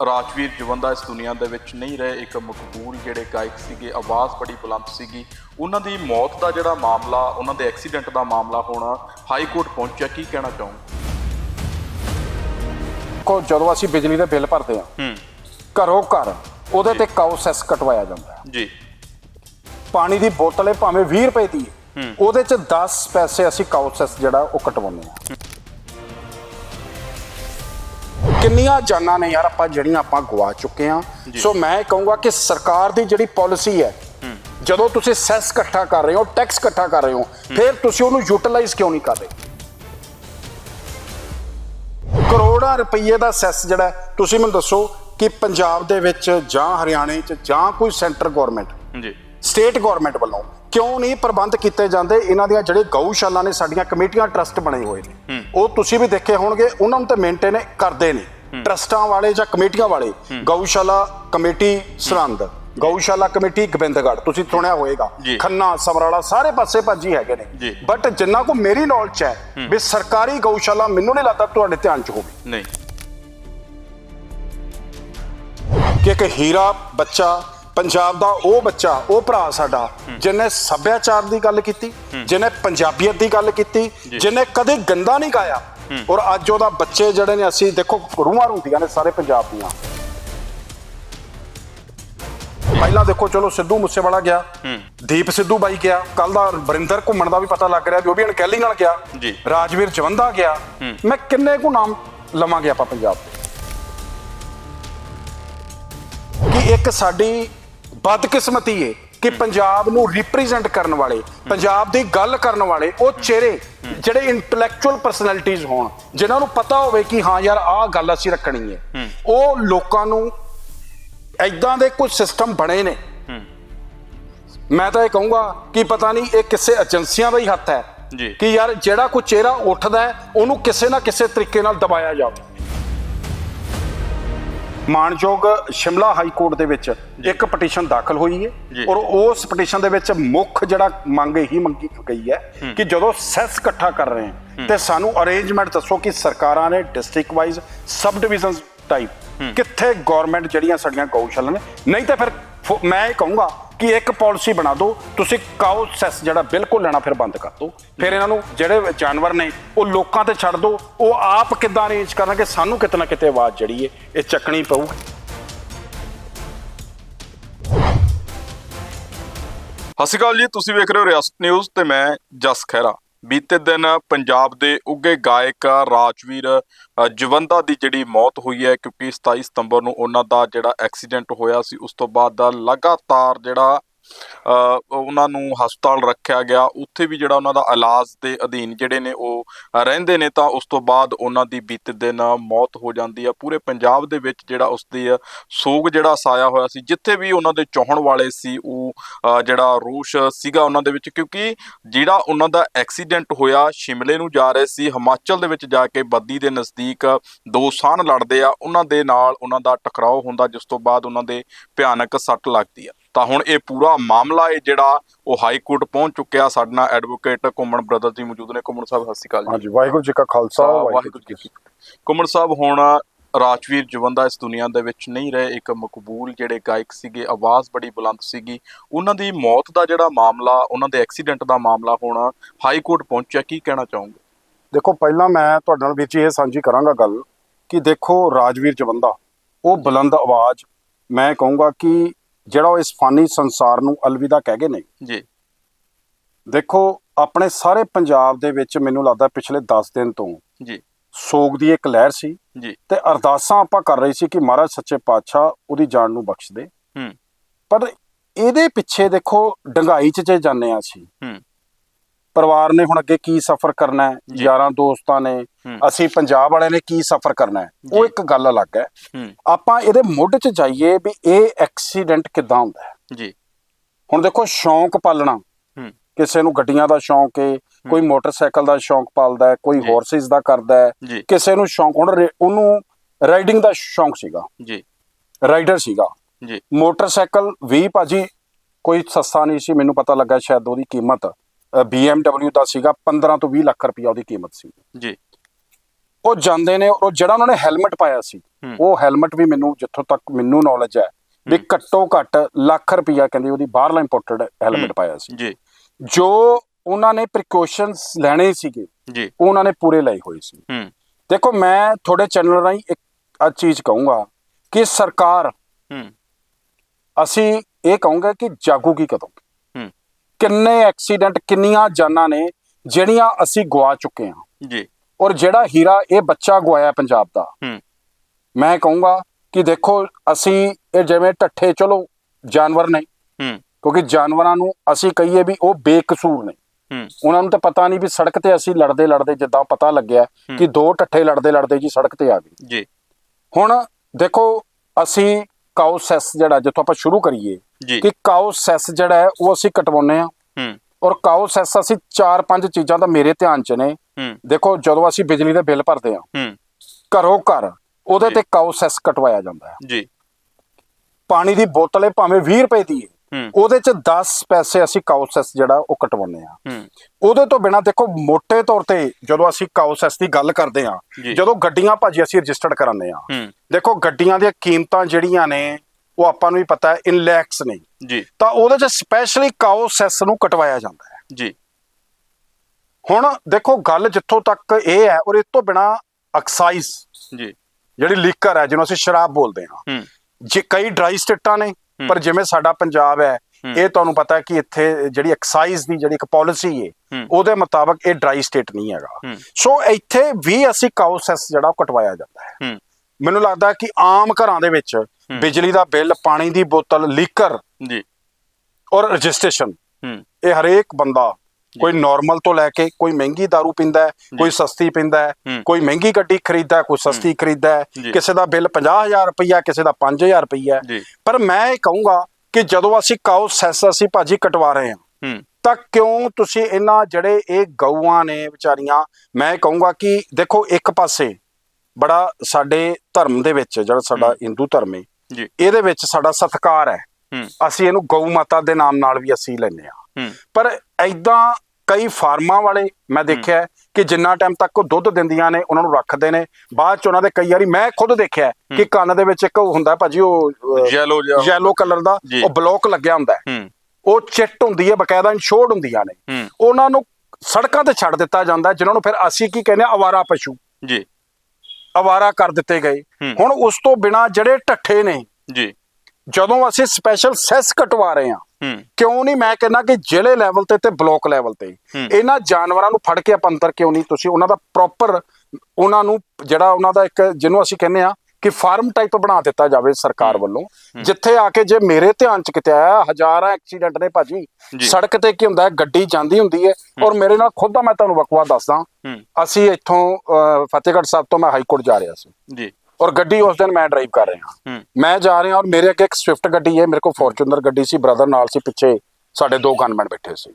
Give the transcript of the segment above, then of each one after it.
ਰਾਜਵੀਰ ਜਵੰਦਾ ਇਸ ਦੁਨੀਆ ਦੇ ਵਿੱਚ ਨਹੀਂ ਰਹੇ। ਇੱਕ ਮਕਬੂਲ ਜਿਹੜੇ ਗਾਇਕ ਸੀਗੇ ਆਵਾਜ਼ ਬੜੀ ਬੁਲੰਦ ਸੀਗੀ। ਉਹਨਾਂ ਦੀ ਮੌਤ ਦਾ ਜਿਹੜਾ ਮਾਮਲਾ ਉਹਨਾਂ ਦੇ ਐਕਸੀਡੈਂਟ ਦਾ ਮਾਮਲਾ ਹੁਣ ਹਾਈ ਕੋਰਟ ਪਹੁੰਚਿਆ ਕੀ ਕਹਿਣਾ ਚਾਹੋਗੇ? ਕੋ ਜਦੋਂ ਅਸੀਂ ਬਿਜਲੀ ਦੇ ਬਿੱਲ ਭਰਦੇ ਹਾਂ ਹੂੰ। ਘਰੋਂ ਘਰ ਉਹਦੇ ਤੇ ਕਾਉ ਸੈਸ ਕਟਵਾਇਆ ਜਾਂਦਾ ਹੈ। ਜੀ। ਪਾਣੀ ਦੀ ਬੋਤਲ ਹੈ ਭਾਵੇਂ 20 ਰੁਪਏ ਦੀ ਹੈ ਉਹਦੇ ਚ 10 ਪੈਸੇ ਅਸੀਂ ਕਾਉ ਸੈਸ ਜਿਹੜਾ ਉਹ ਕਟਵਾਉਂਦੇ ਹਾਂ। ਕਿੰਨੀਆਂ ਜਾਨਾਂ ਨੇ ਯਾਰ ਆਪਾਂ ਜਿਹੜੀਆਂ ਆਪਾਂ ਗਵਾ ਚੁੱਕੇ ਹਾਂ। ਸੋ ਮੈਂ ਕਹੂੰਗਾ ਕਿ ਸਰਕਾਰ ਦੀ ਜਿਹੜੀ ਪਾਲਿਸੀ ਹੈ ਜਦੋਂ ਤੁਸੀਂ ਸੈਸ ਇਕੱਠਾ ਕਰ ਰਹੇ ਹੋ ਟੈਕਸ ਇਕੱਠਾ ਕਰ ਰਹੇ ਹੋ ਫਿਰ ਤੁਸੀਂ ਉਹਨੂੰ ਯੂਟਿਲਾਈਜ਼ ਕਿਉਂ ਨਹੀਂ ਕਰ ਰਹੇ? ਕਰੋੜਾਂ ਰੁਪਏ ਦਾ ਸੈਸ ਜਿਹੜਾ ਤੁਸੀਂ ਮੈਨੂੰ ਦੱਸੋ ਕਿ ਪੰਜਾਬ ਦੇ ਵਿੱਚ ਜਾਂ ਹਰਿਆਣੇ 'ਚ ਜਾਂ ਕੋਈ ਸੈਂਟਰ ਗਵਰਨਮੈਂਟ ਜੀ। ਸਟੇਟ ਗਵਰਨਮੈਂਟ ਵੱਲੋਂ ਕਿਉਂ ਨਹੀਂ ਪ੍ਰਬੰਧ ਕੀਤੇ ਜਾਂਦੇ? ਇਹਨਾਂ ਦੀਆਂ ਜਿਹੜੇ ਗਊਸ਼ਾਲਾ ਨੇ ਸਾਡੀਆਂ ਕਮੇਟੀਆਂ ਟਰਸਟ ਬਣੇ ਹੋਏ ਨੇ। ਉਹ ਤੁਸੀਂ ਵੀ ਦੇਖੇ ਹੋਣਗੇ ਉਹਨਾਂ ਨੂੰ ਤਾਂ ਮੇਨਟੇਨ ਕਰਦੇ ਨੇ। ਟਰਸਟਾਂ ਵਾਲੇ ਜਾਂ ਕਮੇਟੀਆਂ ਵਾਲੇ ਗਊਸ਼ਾਲਾ ਕਮੇਟੀ ਸਰੰਦ ਗਊਸ਼ਾਲਾ ਕਮੇਟੀ ਗੋਬਿੰਦਗੜ੍ਹ ਤੁਸੀਂ ਸੁਣਿਆ ਹੋਏਗਾ। ਖੰਨਾ ਸਮਰਾਲਾ ਸਾਰੇ ਪਾਸੇ ਭਾਜੀ ਹੈਗੇ ਨੇ। ਬਟ ਜਿੰਨਾ ਕੋ ਮੇਰੀ ਨੌਲੇਜ ਹੈ ਵੀ ਸਰਕਾਰੀ ਗਊਸ਼ਾਲਾ ਮੈਨੂੰ ਨਹੀਂ ਲੱਗਦਾ ਤੁਹਾਡੇ ਧਿਆਨ 'ਚ ਹੋਵੇ। ਨਹੀਂ। ਕਿ ਇੱਕ ਹੀਰਾ ਬੱਚਾ ਪੰਜਾਬ ਦਾ ਉਹ ਬੱਚਾ ਉਹ ਭਰਾ ਸਾਡਾ ਜਿਹਨੇ ਸੱਭਿਆਚਾਰ ਦੀ ਗੱਲ ਕੀਤੀ ਜਿਹਨੇ ਪੰਜਾਬੀਅਤ ਦੀ ਗੱਲ ਕੀਤੀ ਜਿਹਨੇ ਕਦੇ ਗੰਦਾ ਨਹੀਂ ਗਾਇਆ ਔਰ ਅੱਜ ਉਹਦਾ ਬੱਚੇ ਜਿਹੜੇ ਨੇ ਅਸੀਂ ਦੇਖੋ ਰੂਹਾਂ ਰੂੰਦੀਆਂ ਨੇ ਸਾਰੇ ਪੰਜਾਬ ਦੀਆਂ। ਪਹਿਲਾਂ ਦੇਖੋ ਚਲੋ ਸਿੱਧੂ ਮੂਸੇਵਾਲਾ ਗਿਆ। ਦੀਪ ਸਿੱਧੂ ਬਾਈ ਗਿਆ। ਕੱਲ ਦਾ ਵਰਿੰਦਰ ਘੁੰਮਣ ਦਾ ਵੀ ਪਤਾ ਲੱਗ ਰਿਹਾ ਵੀ ਉਹ ਵੀ ਅਣਕੈਲੀ ਨਾਲ ਗਿਆ। ਜੀ। ਰਾਜਵੀਰ ਜਵੰਦਾ ਗਿਆ। ਮੈਂ ਕਿੰਨੇ ਕੁ ਨਾਮ ਲਵਾਂਗੇ ਆਪਾਂ ਪੰਜਾਬ ਦੇ? ਕਿ ਇੱਕ ਸਾਡੀ ਬਦਕਿਸਮਤੀ ਏ ਕਿ ਪੰਜਾਬ ਨੂੰ ਰਿਪਰੈਜ਼ੈਂਟ ਕਰਨ ਵਾਲੇ ਪੰਜਾਬ ਦੀ ਗੱਲ ਕਰਨ ਵਾਲੇ ਉਹ ਚਿਹਰੇ ਜਿਹੜੇ ਇੰਟੈਲੈਕਚੁਅਲ ਪਰਸਨੈਲਿਟੀਜ਼ ਹੋਣ ਜਿਨ੍ਹਾਂ ਨੂੰ ਪਤਾ ਹੋਵੇ ਕਿ ਹਾਂ ਯਾਰ ਆਹ ਗੱਲ ਅਸੀਂ ਰੱਖਣੀ ਹੈ। ਉਹ ਲੋਕਾਂ ਨੂੰ ਐਦਾਂ ਦੇ ਕੁਝ ਸਿਸਟਮ ਬਣੇ ਨੇ। ਮੈਂ ਤਾਂ ਇਹ ਕਹੂੰਗਾ ਕਿ ਪਤਾ ਨਹੀਂ ਇਹ ਕਿਸੇ ਏਜੰਸੀਆਂ ਦਾ ਹੀ ਹੱਥ ਹੈ ਜੀ। ਕਿ ਯਾਰ ਜਿਹੜਾ ਕੋਈ ਚਿਹਰਾ ਉੱਠਦਾ ਹੈ ਉਹਨੂੰ ਕਿਸੇ ਨਾ ਕਿਸੇ ਤਰੀਕੇ ਨਾਲ ਦਬਾਇਆ ਜਾਵੇ। ਮਾਨਯੋਗ ਸ਼ਿਮਲਾ ਹਾਈ ਕੋਰਟ ਦੇ ਵਿੱਚ ਇੱਕ ਪਟੀਸ਼ਨ ਦਾਖਲ ਹੋਈ। ਹੈ ਔਰ ਉਸ ਪਟੀਸ਼ਨ ਦੇ ਵਿੱਚ ਮੁੱਖ ਜਿਹੜਾ ਮੰਗ ਇਹੀ ਮੰਗੀ ਗਈ ਹੈ ਕਿ ਜਦੋਂ ਸੈਸ ਇਕੱਠਾ ਕਰ ਰਹੇ ਹਾਂ। ਤੇ ਸਾਨੂੰ ਅਰੇਂਜਮੈਂਟ ਦੱਸੋ ਕਿ ਸਰਕਾਰਾਂ ਨੇ district wise sub divisions type ਕਿੱਥੇ ਗਵਰਨਮੈਂਟ ਜਿਹੜੀਆਂ ਸਾਡੀਆਂ ਗਊਸ਼ਾਲਾ ਨੇ ਨਹੀਂ ਤਾਂ ਫਿਰ ਮੈਂ ਇਹ ਕਹੂੰਗਾ ਕਿ ਇੱਕ ਪਾਲਿਸੀ ਬਣਾ ਦਿਓ, ਤੁਸੀਂ ਕਾਓ ਸੈਸ ਜਿਹੜਾ ਬਿਲਕੁਲ ਲੈਣਾ ਫਿਰ ਬੰਦ ਕਰ ਦਿਓ। ਫਿਰ ਇਹਨਾਂ ਨੂੰ ਜਿਹੜੇ ਜਾਨਵਰ ਨੇ, ਉਹ ਲੋਕਾਂ ਤੇ ਛੱਡ ਦਿਓ। ਉਹ ਆਪ ਕਿੱਦਾਂ ਅਰੇਂਜ ਕਰਨਗੇ, ਸਾਨੂੰ ਕਿਤੇ ਨਾ ਕਿਤੇ ਆਵਾਜ਼ ਜਿਹੜੀ ਹੈ ਇਹ ਚੱਕਣੀ ਪਊਗੀ। ਸਤਿ ਸ਼੍ਰੀ ਅਕਾਲ ਜੀ, ਤੁਸੀਂ ਵੇਖ ਰਹੇ ਹੋ ਰਿਆਸਤ ਨਿਊਜ਼ ਤੇ ਮੈਂ ਜਸ ਖਹਿਰਾ। ਬੀਤੇ ਦਿਨ ਪੰਜਾਬ ਦੇ ਉੱਗੇ ਗਾਇਕ ਰਾਜਵੀਰ ਜਵੰਦਾ ਦੀ ਜਿਹੜੀ ਮੌਤ ਹੋਈ ਹੈ, ਕਿਉਂਕਿ 27 ਸਤੰਬਰ ਨੂੰ ਉਹਨਾਂ ਦਾ ਜਿਹੜਾ ਐਕਸੀਡੈਂਟ ਹੋਇਆ ਸੀ, ਉਸ ਤੋਂ ਬਾਅਦ ਦਾ ਲਗਾਤਾਰ ਜਿਹੜਾ ਉਹਨਾਂ ਨੂੰ ਹਸਪਤਾਲ ਰੱਖਿਆ ਗਿਆ। ਉੱਥੇ ਵੀ ਜਿਹੜਾ ਉਹਨਾਂ ਦਾ ਇਲਾਜ ਦੇ ਅਧੀਨ ਜਿਹੜੇ ਨੇ ਉਹ ਰਹਿੰਦੇ ਨੇ ਤਾਂ ਉਸ ਤੋਂ ਬਾਅਦ ਉਹਨਾਂ ਦੀ ਬੀਤੇ ਦਿਨ ਮੌਤ ਹੋ ਜਾਂਦੀ ਹੈ ਪੂਰੇ ਪੰਜਾਬ ਦੇ ਵਿੱਚ ਜਿਹੜਾ ਉਸ ਦੀ ਸੋਗ ਜਿਹੜਾ ਸਾਇਆ ਹੋਇਆ ਸੀ ਜਿੱਥੇ ਵੀ ਉਹਨਾਂ ਦੇ ਚਾਹਣ ਵਾਲੇ ਸੀ ਉਹ ਅ, ਜਿਹੜਾ ਰੋਸ਼ ਸੀਗਾ ਉਹਨਾਂ ਦੇ ਵਿੱਚ ਕਿਉਂਕਿ ਜਿਹੜਾ ਉਹਨਾਂ ਦਾ ਐਕਸੀਡੈਂਟ ਹੋਇਆ ਸ਼ਿਮਲੇ ਨੂੰ ਜਾ ਰਹੇ ਸੀ ਹਿਮਾਚਲ ਦੇ ਵਿੱਚ ਜਾ ਕੇ ਬੱਦੀ ਦੇ ਨਜ਼ਦੀਕ ਦੋ ਸਾਨ ਲੜਦੇ ਆ। ਉਹਨਾਂ ਦੇ ਨਾਲ ਉਹਨਾਂ ਦਾ ਟਕਰਾਓ ਹੁੰਦਾ ਜਿਸ ਤੋਂ ਬਾਅਦ ਉਹਨਾਂ ਦੇ ਭਿਆਨਕ ਸੱਟ ਲੱਗਦੀ ਆ। ਤਾਂ ਹੁਣ ਇਹ ਪੂਰਾ ਮਾਮਲਾ ਹੈ ਜਿਹੜਾ ਉਹ ਹਾਈ ਕੋਰਟ ਪਹੁੰਚ ਚੁੱਕਿਆ। ਸਾਡੇ ਨਾਲ ਐਡਵੋਕੇਟ ਘੁੰਮਣ ਬ੍ਰਦਰ ਜੀ ਮੌਜੂਦ ਨੇ। ਘੁੰਮਣ ਸਾਹਿਬ ਸਤਿ ਸ਼੍ਰੀ ਅਕਾਲ ਜੀ। ਹਾਂਜੀ ਵਾਹਿਗੁਰੂ ਜੀ ਕਾ ਖਾਲਸਾ ਵਾਹਿਗੁਰੂ ਜੀ ਕੀ ਸਾਹਿਬ ਹੁਣ ਰਾਜਵੀਰ ਜਵੰਦਾ ਇਸ ਦੁਨੀਆ ਦੇ ਵਿੱਚ ਨਹੀਂ ਰਹੇ। ਇੱਕ ਮਕਬੂਲ ਜਿਹੜੇ ਗਾਇਕ ਸੀਗੇ ਆਵਾਜ਼ ਬੜੀ ਬੁਲੰਦ ਸੀਗੀ। ਉਹਨਾਂ ਦੀ ਮੌਤ ਦਾ ਜਿਹੜਾ ਮਾਮਲਾ ਉਹਨਾਂ ਦੇ ਐਕਸੀਡੈਂਟ ਦਾ ਮਾਮਲਾ ਹੁਣ ਹਾਈ ਕੋਰਟ ਪਹੁੰਚਿਆ। ਕੀ ਕਹਿਣਾ ਚਾਹੋਗੇ? ਦੇਖੋ ਪਹਿਲਾਂ ਮੈਂ ਤੁਹਾਡੇ ਨਾਲ ਵਿੱਚ ਇਹ ਸਾਂਝੀ ਕਰਾਂਗਾ ਗੱਲ ਕਿ ਦੇਖੋ ਰਾਜਵੀਰ ਜਵੰਦਾ ਉਹ ਬੁਲੰਦ ਆਵਾਜ਼ ਮੈਂ ਕਹੂੰਗਾ ਕਿ ਜਿਹੜਾ ਉਹ ਇਸ ਫਾਨੀ ਸੰਸਾਰ ਨੂੰ ਅਲਵਿਦਾ ਕਹਿ ਗਏ ਨਹੀਂ ਜੀ। ਦੇਖੋ ਆਪਣੇ ਸਾਰੇ ਪੰਜਾਬ ਦੇ ਵਿੱਚ ਮੈਨੂੰ ਲੱਗਦਾ ਪਿਛਲੇ 10 ਦਿਨ ਤੋਂ ਜੀ। ਸੋਗ ਦੀ ਇੱਕ ਲਹਿਰ ਸੀ ਜੀ। ਤੇ ਅਰਦਾਸਾਂ ਆਪਾਂ ਕਰ ਰਹੇ ਸੀ ਕਿ ਮਹਾਰਾਜ ਸੱਚੇ ਪਾਤਸ਼ਾਹ ਉਹਦੀ ਜਾਨ ਨੂੰ ਬਖਸ਼ ਦੇ। ਹੂੰ। ਪਰ ਇਹਦੇ ਪਿੱਛੇ ਦੇਖੋ ਡੰਗਾਈ 'ਚ ਜੇ ਜਾਂਦੇ ਆ ਅਸੀਂ ਹੂੰ। ਪਰਿਵਾਰ ਨੇ ਹੁਣ ਅੱਗੇ ਕੀ ਸਫ਼ਰ ਕਰਨਾ ਹੈ। ਯਾਰਾਂ ਦੋਸਤਾਂ ਨੇ। ਅਸੀਂ ਪੰਜਾਬ ਵਾਲਿਆਂ ਨੇ ਕੀ ਸਫ਼ਰ ਕਰਨਾ ਹੈ। ਉਹ ਇੱਕ ਗੱਲ ਅਲੱਗ ਹੈ। ਆਪਾਂ ਇਹਦੇ ਮੁੱਢ 'ਚ ਜਾਈਏ ਵੀ ਇਹ ਐਕਸੀਡੈਂਟ ਕਿੱਦਾਂ ਹੁੰਦਾ ਹੈ? ਜੀ। ਹੁਣ ਦੇਖੋ ਸ਼ੌਂਕ ਪਾਲਣਾ। ਕਿਸੇ ਨੂੰ ਗੱਡੀਆਂ ਦਾ ਸ਼ੌਂਕ ਹੈ। ਕੋਈ ਮੋਟਰਸਾਈਕਲ ਦਾ ਸ਼ੌਂਕ ਪਾਲਦਾ ਹੈ ਕੋਈ। ਹਾਰਸਿਸ ਦਾ ਕਰਦਾ ਹੈ। ਕਿਸੇ ਨੂੰ ਸ਼ੌਂਕ ਹੁਣ ਉਹਨੂੰ ਰਾਈਡਿੰਗ ਦਾ ਸ਼ੌਂਕ ਸੀਗਾ। ਜੀ। ਰਾਈਡਰ ਸੀਗਾ। ਜੀ। ਮੋਟਰਸਾਈਕਲ ਵੀ ਭਾਜੀ ਕੋਈ ਸਸਤਾ ਨਹੀਂ ਸੀ ਮੈਨੂੰ ਪਤਾ ਲੱਗਾ ਸ਼ਾਇਦ ਉਹਦੀ ਕੀਮਤ। BMW ਦਾ ਸੀਗਾ 15 ਤੋਂ 20 ਲੱਖ ਰੁਪਇਆ ਉਹਦੀ ਕੀਮਤ ਸੀ। ਜੀ। ਉਹ ਜਾਂਦੇ ਨੇ ਉਹ ਜਿਹੜਾ ਉਹਨਾਂ ਨੇ ਹੈਲਮਟ ਪਾਇਆ ਸੀ। ਉਹ ਹੈਲਮਟ ਵੀ ਮੈਨੂੰ ਜਿੱਥੋਂ ਤੱਕ ਮੈਨੂੰ ਨੌਲੇਜ ਹੈ ਵੀ ਘੱਟੋ ਘੱਟ ਲੱਖ ਰੁਪਈਆ ਕਹਿੰਦੇ ਉਹਦੀ ਬਾਹਰਲਾ ਇੰਪੋਰਟਡ ਹੈਲਮਟ। ਪਾਇਆ ਸੀ। ਜੀ। ਜੋ ਉਹਨਾਂ ਨੇ ਪ੍ਰੀਕਾਸ਼ਨਸ ਲੈਣੇ ਸੀਗੇ ਜੀ। ਉਹ ਉਹਨਾਂ ਨੇ ਪੂਰੇ ਲਏ ਹੋਏ ਸੀ। ਦੇਖੋ ਮੈਂ ਤੁਹਾਡੇ ਚੈਨਲ ਰਾਹੀਂ ਇੱਕ ਆ ਚੀਜ਼ ਕਹੂੰਗਾ ਕਿ ਸਰਕਾਰ ਅਸੀਂ ਇਹ ਕਹੂੰਗਾ ਕਿ ਜਾਗੂਗੀ ਕਦੋਂ? ਕਿੰਨੇ ਐਕਸੀਡੈਂਟ ਕਿੰਨੀਆਂ ਜਾਨਾਂ ਨੇ ਜਿਹੜੀਆਂ ਅਸੀਂ ਗਵਾ ਚੁੱਕੇ ਹਾਂ। ਜੀ। ਔਰ ਜਿਹੜਾ ਹੀਰਾ ਇਹ ਬੱਚਾ ਗਵਾਇਆ ਪੰਜਾਬ ਦਾ ਹੂੰ। ਮੈਂ ਕਹੂੰਗਾ ਕਿ ਦੇਖੋ ਅਸੀਂ ਇਹ ਜਿਵੇਂ ਢੱਠੇ ਚਲੋ ਜਾਨਵਰ ਨੇ ਹੂੰ। ਕਿਉਂਕਿ ਜਾਨਵਰਾਂ ਨੂੰ ਅਸੀਂ ਕਹੀਏ ਵੀ ਉਹ ਬੇਕਸੂਰ ਨੇ। ਉਹਨਾਂ ਨੂੰ ਤਾਂ ਪਤਾ ਨਹੀਂ ਵੀ ਸੜਕ ਤੇ ਅਸੀਂ ਲੜਦੇ ਲੜਦੇ ਜਿੱਦਾਂ ਪਤਾ ਲੱਗਿਆ ਕਿ ਦੋ ਢੱਠੇ ਲੜਦੇ ਲੜਦੇ ਜੀ ਸੜਕ ਤੇ ਆ ਗਏ। ਜੀ। ਹੁਣ ਦੇਖੋ ਅਸੀਂ ਕਾਉ ਸੈਸ ਜਿਹੜਾ ਜਿੱਥੋਂ ਆਪਾਂ ਸ਼ੁਰੂ ਕਰੀਏ ਕਿ ਕਾਉ ਸੈਸ ਜਿਹੜਾ ਹੈ ਉਹ ਅਸੀਂ ਕਟਵਾਉਂਦੇ ਆ ਹੂੰ। ਔਰ ਕਾਉ ਸੈਸ ਅਸੀਂ ਚਾਰ ਪੰਜ ਚੀਜ਼ਾਂ ਤਾਂ ਮੇਰੇ ਧਿਆਨ 'ਚ ਨੇ। ਹੂੰ। ਦੇਖੋ ਜਦੋਂ ਅਸੀਂ ਬਿਜਲੀ ਦੇ ਬਿੱਲ ਭਰਦੇ ਆ ਹੂੰ। ਘਰੋਂ ਘਰ ਉਹਦੇ। ਤੇ ਕਾਉ ਸੈਸ ਕਟਵਾਇਆ ਜਾਂਦਾ ਹੈ। ਜੀ। ਪਾਣੀ ਦੀ ਬੋਤਲ ਹੈ ਭਾਵੇਂ 20 ਰੁਪਏ ਦੀ ਹੂੰ ਉਹਦੇ 'ਚ 10 ਪੈਸੇ ਅਸੀਂ ਕਾਉ ਸੈਸ ਜਿਹੜਾ ਉਹ ਕਟਵਾਉਂਦੇ ਆ ਹੂੰ। ਉਹਦੇ ਤੋਂ ਬਿਨਾ ਦੇਖੋ ਮੋٹے ਤੌਰ ਤੇ ਜਦੋਂ ਅਸੀਂ ਕਾਉ ਸੈਸ ਦੀ ਗੱਲ ਕਰਦੇ ਆ। ਜਦੋਂ ਗੱਡੀਆਂ ਭਾਜੀ ਅਸੀਂ ਰਜਿਸਟਰਡ ਕਰਾਉਂਦੇ ਆ ਦੇਖੋ ਗੱਡੀਆਂ ਦੀਆਂ ਕੀਮਤਾਂ ਜਿਹੜੀਆਂ ਨੇ ਉਹ ਆਪਾਂ ਨੂੰ ਵੀ ਪਤਾ ਹੈ ਇਨ ਲੈਕਸ ਨੇ। ਜੀ। ਤਾਂ ਉਹਦੇ 'ਚ ਸਪੈਸ਼ਲੀ ਕਾਉ ਸੈਸ ਨੂੰ ਕਟਵਾਇਆ ਜਾਂਦਾ ਹੈ। ਜੀ। ਹੁਣ ਦੇਖੋ ਗੱਲ ਜਿੱਥੋਂ ਤੱਕ ਇਹ ਹੈ ਔਰ ਇਸ ਤੋਂ ਬਿਨਾ ਐਕਸਾਈਜ਼ ਜੀ। ਜਿਹੜੀ ਲੀਕਰ ਹੈ ਜਿਹਨੂੰ ਅਸੀਂ ਸ਼ਰਾਬ ਬੋਲਦੇ ਹੂੰ। ਜੇ ਕਈ ਡਰਾਈ ਸਟੇਟਾਂ ਨੇ ਪਰ ਜਿਵੇਂ ਸਾਡਾ ਪੰਜਾਬ ਹੈ। ਇਹ ਤੁਹਾਨੂੰ ਪਤਾ ਹੈ ਕਿ ਇੱਥੇ ਜਿਹੜੀ ਐਕਸਾਈਜ਼ ਦੀ ਜਿਹੜੀ ਇੱਕ ਪਾਲਿਸੀ ਹੈ। ਉਹਦੇ ਮੁਤਾਬਕ ਇਹ ਡਰਾਈ ਸਟੇਟ ਨਹੀਂ ਹੈਗਾ। ਸੋ ਇੱਥੇ ਵੀ ਅਸੀਂ ਕਾਉ ਸੈਸ ਜਿਹੜਾ ਉਹ ਕਟਵਾਇਆ ਜਾਂਦਾ ਹੈ। ਮੈਨੂੰ ਲੱਗਦਾ ਕਿ ਆਮ ਘਰਾਂ ਦੇ ਵਿੱਚ ਬਿਜਲੀ ਦਾ ਬਿੱਲ ਪਾਣੀ ਦੀ ਬੋਤਲ ਲੀਕਰ ਜੀ। ਔਰ ਰਜਿਸਟ੍ਰੇਸ਼ਨ ਇਹ ਹਰੇਕ ਬੰਦਾ ਕੋਈ ਨਾਰਮਲ ਤੋਂ ਲੈ ਕੇ ਕੋਈ ਮਹਿੰਗੀ दारू ਪੀਂਦਾ ਕੋਈ ਸਸਤੀ ਪੀਂਦਾ। ਕੋਈ ਮਹਿੰਗੀ ਗੱਡੀ ਖਰੀਦਦਾ ਕੋਈ ਸਸਤੀ ਖਰੀਦਦਾ। ਕਿਸੇ ਦਾ ਬਿੱਲ 50000 ਰੁਪਈਆ ਕਿਸੇ ਦਾ 5000 ਰੁਪਈਆ। ਪਰ ਮੈਂ ਇਹ ਕਹੂੰਗਾ ਕਿ ਜਦੋਂ ਅਸੀਂ ਕਾਉ ਸੈਸ ਅਸੀਂ ਭਾਜੀ ਕਟਵਾ ਰਹੇ ਹਾਂ ਤਾਂ ਕਿਉਂ ਤੁਸੀਂ ਇਹਨਾਂ ਜਿਹੜੇ ਇਹ ਗਊਆਂ ਨੇ ਵਿਚਾਰੀਆਂ ਮੈਂ ਕਹੂੰਗਾ ਕਿ ਦੇਖੋ ਇੱਕ ਪਾਸੇ ਬੜਾ ਸਾਡੇ ਧਰਮ ਦੇ ਵਿੱਚ ਜਿਹੜਾ ਸਾਡਾ ਹਿੰਦੂ ਧਰਮ ਹੈ ਇਹਦੇ ਵਿੱਚ ਸਾਡਾ ਸਤਕਾਰ ਹੂੰ। ਅਸੀਂ ਇਹਨੂੰ ਗਊ ਮਾਤਾ ਦੇ ਨਾਮ ਨਾਲ ਵੀ ਅਸੀਂ ਹਾਂ। ਹੂੰ। ਪਰ ਐਦਾਂ ਕਈ ਫਾਰਮਾਂ ਵਾਲੇ ਮੈਂ ਦੇਖਿਆ ਕਿ ਜਿੰਨਾ ਟਾਈਮ ਤੱਕ ਉਹ ਦੁੱਧ ਦਿੰਦੀਆਂ ਨੇ ਉਹਨਾਂ ਨੂੰ ਰੱਖਦੇ ਨੇ ਬਾਅਦ ਚ ਉਹਨਾਂ ਦੇ ਕਈ ਵਾਰੀ ਮੈਂ ਖੁਦ ਦੇਖਿਆ ਕਿ ਕੰਨ ਦੇ ਵਿੱਚ ਇੱਕ ਹੁੰਦਾ ਭਾਜੀ ਉਹ ਜਿਹਾ। ਯੈਲੋ ਕਲਰ ਦਾ। ਉਹ ਬਲੌਕ ਲੱਗਿਆ ਹੁੰਦਾ। ਉਹ ਚਿੱਟ ਹੁੰਦੀ ਹੈ ਬਕਾਇਦਾ ਇੰਸ਼ੋਰਡ ਹੁੰਦੀਆਂ ਨੇ। ਉਹਨਾਂ ਨੂੰ ਸੜਕਾਂ ਤੇ ਛੱਡ ਦਿੱਤਾ ਜਾਂਦਾ ਜਿਨ੍ਹਾਂ ਨੂੰ ਫਿਰ ਅਸੀਂ ਕੀ ਕਹਿੰਦੇ ਆ ਅਵਾਰਾ ਪਸ਼ੂ। ਜੀ। ਅਵਾਰਾ ਕਰ ਦਿੱਤੇ ਗਏ। ਹੁਣ ਉਸ ਤੋਂ ਬਿਨਾ ਜਿਹੜੇ ਢੱਠੇ ਨੇ ਜੀ। ਜਦੋਂ ਅਸੀਂ ਸਪੈਸ਼ਲ ਸੈਸ ਕਟਵਾ ਰਹੇ ਹਾਂ ਕਿਉਂ ਨਹੀਂ ਮੈਂ ਕਹਿੰਦਾ ਕਿ ਜ਼ਿਲ੍ਹੇ ਲੈਵਲ ਤੇ ਤੇ ਬਲਾਕ ਲੈਵਲ ਤੇ। ਇਹਨਾਂ ਜਾਨਵਰਾਂ ਨੂੰ ਫੜ ਕੇ ਆਪਾਂ ਅੰਦਰ ਕਿਉਂ ਨਹੀਂ? ਤੁਸੀਂ ਉਹਨਾਂ ਦਾ ਪ੍ਰੋਪਰ ਉਹਨਾਂ ਨੂੰ ਜਿਹੜਾ ਉਹਨਾਂ ਦਾ ਇੱਕ ਜਿਹਨੂੰ ਅਸੀਂ ਕਹਿੰਦੇ ਆ ਕਿ ਫਾਰਮ ਟਾਈਪ ਬਣਾ ਦਿੱਤਾ ਜਾਵੇ ਸਰਕਾਰ ਵੱਲੋਂ। ਜਿੱਥੇ ਆ ਕੇ ਜੇ ਮੇਰੇ ਧਿਆਨ ਚ ਕਿਤੇ ਆਇਆ ਹਜ਼ਾਰਾਂ ਐਕਸੀਡੈਂਟ ਨੇ ਭਾਜੀ। ਸੜਕ ਤੇ ਕੀ ਹੁੰਦਾ ਗੱਡੀ ਜਾਂਦੀ ਹੁੰਦੀ ਹੈ। ਔਰ ਮੇਰੇ ਨਾਲ ਖੁਦ ਦਾ ਮੈਂ ਤੁਹਾਨੂੰ ਵਕਵਾ ਦੱਸਦਾ। ਅਸੀਂ ਇੱਥੋਂ ਫਤਿਹਗੜ੍ਹ ਸਾਹਿਬ ਤੋਂ ਮੈਂ ਹਾਈ ਕੋਰਟ ਜਾ ਰਿਹਾ ਸੀ। ਜੀ। ਔਰ ਗੱਡੀ ਉਸ ਦਿਨ ਮੈਂ ਡਰਾਈਵ ਕਰ ਰਿਹਾ। ਮੈਂ ਜਾ ਰਿਹਾ ਔਰ ਮੇਰੇ ਅੱਗੇ ਇੱਕ ਸਵਿਫਟ ਗੱਡੀ ਹੈ ਮੇਰੇ ਕੋਲ ਫੋਰਚੂਨਰ ਗੱਡੀ ਸੀ ਬ੍ਰਦਰ ਨਾਲ ਸੀ ਪਿੱਛੇ ਸਾਡੇ ਦੋ ਗਨਮੈਨ ਬੈਠੇ ਸੀ।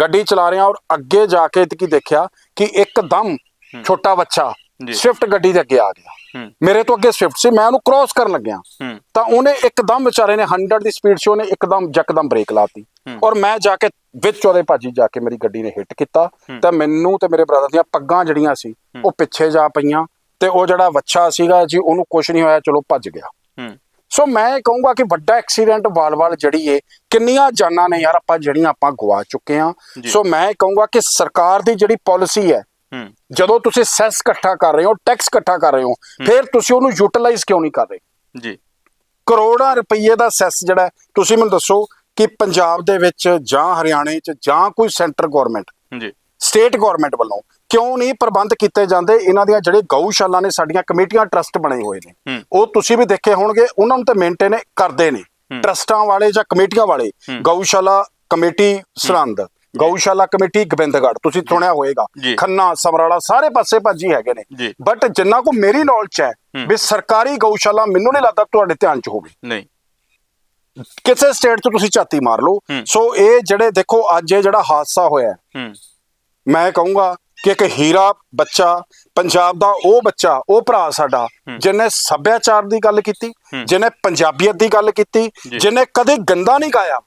ਗੱਡੀ ਚਲਾ ਰਿਹਾ ਔਰ ਅੱਗੇ ਜਾ ਕੇ ਤੇ ਕੀ ਦੇਖਿਆ ਕਿ ਇੱਕਦਮ ਛੋਟਾ ਬੱਚਾ। ਸਵਿਫਟ ਗੱਡੀ ਦੇ ਅੱਗੇ ਆ ਗਿਆ। ਮੇਰੇ ਤੋਂ ਅੱਗੇ ਸਵਿਫਟ ਸੀ ਮੈਂ ਉਹਨੂੰ ਕ੍ਰਾਸ ਕਰਨ ਲੱਗਿਆ। ਤਾਂ ਉਹਨੇ ਇੱਕਦਮ ਵਿਚਾਰੇ ਨੇ 100 ਦੀ ਸਪੀਡ 'ਚ ਉਹਨੇ ਇੱਕਦਮ ਯਕਦਮ ਬ੍ਰੇਕ ਲਾਤੀ। ਔਰ ਮੈਂ ਜਾ ਕੇ ਵਿੱਚ ਉਹਦੇ ਭਾਜੀ ਜਾ ਕੇ ਮੇਰੀ ਗੱਡੀ ਨੇ ਹਿੱਟ ਕੀਤਾ। ਤਾਂ ਮੈਨੂੰ ਤੇ ਮੇਰੇ ਬ੍ਰਦਰ ਦੀਆਂ ਪੱਗਾਂ ਜਿਹੜੀਆਂ ਸੀ ਉਹ ਪਿੱਛੇ ਜਾ ਪਈਆਂ। ਤੇ ਉਹ ਜਿਹੜਾ ਵੱਛਾ ਸੀਗਾ ਜੀ ਉਹਨੂੰ ਕੁਝ ਨਹੀਂ ਹੋਇਆ ਚਲੋ ਭੱਜ ਗਿਆ। ਹੂੰ। ਸੋ ਮੈਂ ਕਹੂੰਗਾ ਕਿ ਵੱਡਾ ਐਕਸੀਡੈਂਟ ਵਾਲ-ਵਾਲ ਜਿਹੜੀ ਏ ਕਿੰਨੀਆਂ ਜਾਨਾਂ ਨੇ ਯਾਰ ਆਪਾਂ ਜਿਹੜੀਆਂ ਆਪਾਂ ਗਵਾ ਚੁੱਕੇ ਆ। ਸੋ ਮੈਂ ਕਹੂੰਗਾ ਕਿ ਸਰਕਾਰ ਦੀ ਜਿਹੜੀ ਪਾਲਿਸੀ ਹੈ ਹੂੰ। ਜਦੋਂ ਤੁਸੀਂ ਸੈਸ ਇਕੱਠਾ ਕਰ ਰਹੇ ਹੋ ਟੈਕਸ ਇਕੱਠਾ ਕਰ ਰਹੇ ਹੋ ਫਿਰ ਤੁਸੀਂ ਉਹਨੂੰ ਯੂਟਿਲਾਈਜ਼ ਕਿਉਂ ਨਹੀਂ ਕਰ ਰਹੇ? ਜੀ। ਕਰੋੜਾਂ ਰੁਪਏ ਦਾ ਸੈਸ ਜਿਹੜਾ ਤੁਸੀਂ ਮੈਨੂੰ ਦੱਸੋ ਕਿ ਪੰਜਾਬ ਦੇ ਵਿੱਚ ਜਾਂ ਹਰਿਆਣੇ 'ਚ ਜਾਂ ਕੋਈ ਸੈਂਟਰ ਗਵਰਨਮੈਂਟ ਜੀ। ਸਟੇਟ ਗਵਰਨਮੈਂਟ ਵੱਲੋਂ ਕਿਉਂ ਨਹੀਂ ਪ੍ਰਬੰਧ ਕੀਤੇ ਜਾਂਦੇ? ਇਹਨਾਂ ਦੀਆਂ ਜਿਹੜੇ ਗਊਸ਼ਾਲਾ ਨੇ ਸਾਡੀਆਂ ਕਮੇਟੀਆਂ ਟਰਸਟ ਬਣੇ ਹੋਏ ਨੇ। ਉਹ ਤੁਸੀਂ ਵੀ ਦੇਖੇ ਹੋਣਗੇ ਉਹਨਾਂ ਨੂੰ ਤਾਂ ਮੇਨਟੇਨ ਕਰਦੇ ਨੇ। ਟਰਸਟਾਂ ਵਾਲੇ ਜਾਂ ਕਮੇਟੀਆਂ ਵਾਲੇ ਗਊਸ਼ਾਲਾ ਕਮੇਟੀ ਸਰਹੰਦ ਗਊਸ਼ਾਲਾ ਕਮੇਟੀ ਗੋਬਿੰਦਗੜ੍ਹ ਤੁਸੀਂ ਸੁਣਿਆ ਹੋਏਗਾ ਜੀ। ਖੰਨਾ ਸਮਰਾਲਾ ਸਾਰੇ ਪਾਸੇ ਭਾਜੀ ਹੈਗੇ ਨੇ। ਬਟ ਜਿੰਨਾ ਕੋ ਮੇਰੀ ਨੌਲੇਜ ਹੈ ਵੀ ਸਰਕਾਰੀ ਗਊਸ਼ਾਲਾ ਮੈਨੂੰ ਨਹੀਂ ਲੱਗਦਾ ਤੁਹਾਡੇ ਧਿਆਨ 'ਚ ਹੋਵੇ। ਨਹੀਂ। ਕਿਸੇ ਸਟੇਟ 'ਚ ਤੁਸੀਂ ਝਾਤੀ ਮਾਰ ਲਓ। ਸੋ ਇਹ ਜਿਹੜੇ ਦੇਖੋ ਅੱਜ ਇਹ ਜਿਹੜਾ ਹਾਦਸਾ ਹੋਇਆ ਮੈਂ ਕਹੂੰਗਾ ਕਿ ਇੱਕ ਹੀਰਾ ਬੱਚਾ ਪੰਜਾਬ ਦਾ ਉਹ ਬੱਚਾ ਉਹ ਭਰਾ ਸਾਡਾ ਜਿਹਨੇ ਸੱਭਿਆਚਾਰ ਦੀ ਗੱਲ ਕੀਤੀ ਜਿਹਨੇ ਪੰਜਾਬੀਅਤ ਦੀ ਗੱਲ ਕੀਤੀ। ਜਿਹਨੇ ਕਦੇ ਗੰਦਾ ਨਹੀਂ ਗਾਇਆ।